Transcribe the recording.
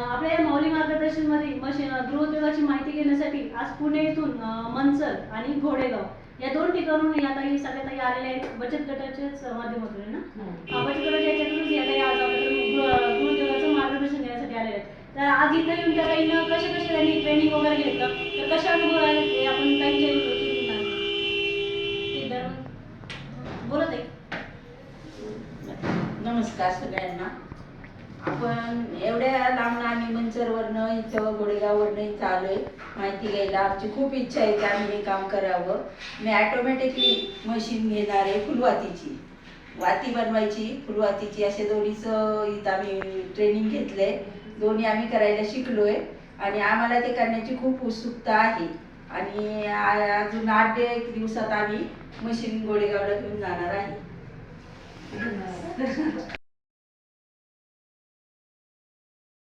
आपल्या या माऊली मार्गदर्शनमध्ये मशीन गृहोद्योगाची माहिती घेण्यासाठी आज पुणे येथून अं, मनसर आणि घोडेगाव या दोन ठिकाणून या ताई सगळ्या ताई आलेल्या आहेत. बचत गटाच्याच माध्यमातून आहे ना? हा, बचत गटाच्या याच्यातूनच या ताई आज आपल्याकडे गृह- गृहोद्योगाचं मार्गदर्शन घेण्यासाठी आलेल्या आहेत. तर आज इथं येऊन त्या ताईनं कसे कसे त्यांनी ट्रेनिंग वगैरे घेतलं? तर कसे अनुभव आले ते आपण ताईंच्या याच्यातून जाणूया. ते दर- बोला ताई. नमस्कार सगळ्यांना. आपण एवढ्या लांब आम्ही इथं गोडेगाववरनं इथं आलोय. माहिती घ्यायला आमची खूप इच्छा आहे की आम्ही हे काम करावं. मी ॲटोमॅटिकली मशीन घेणार आहे फुलवातीची. वाती बनवायची फुलवातीची. असे दोन्हीचं इथं आम्ही ट्रेनिंग घेतलंय. दोन्ही आम्ही करायला शिकलोय. आणि आम्हाला ते करण्याची खूप उत्सुकता आहे. आणि अजून आठ एक दिवसात आम्ही मशीन गोडेगावला घेऊन जाणार आहे.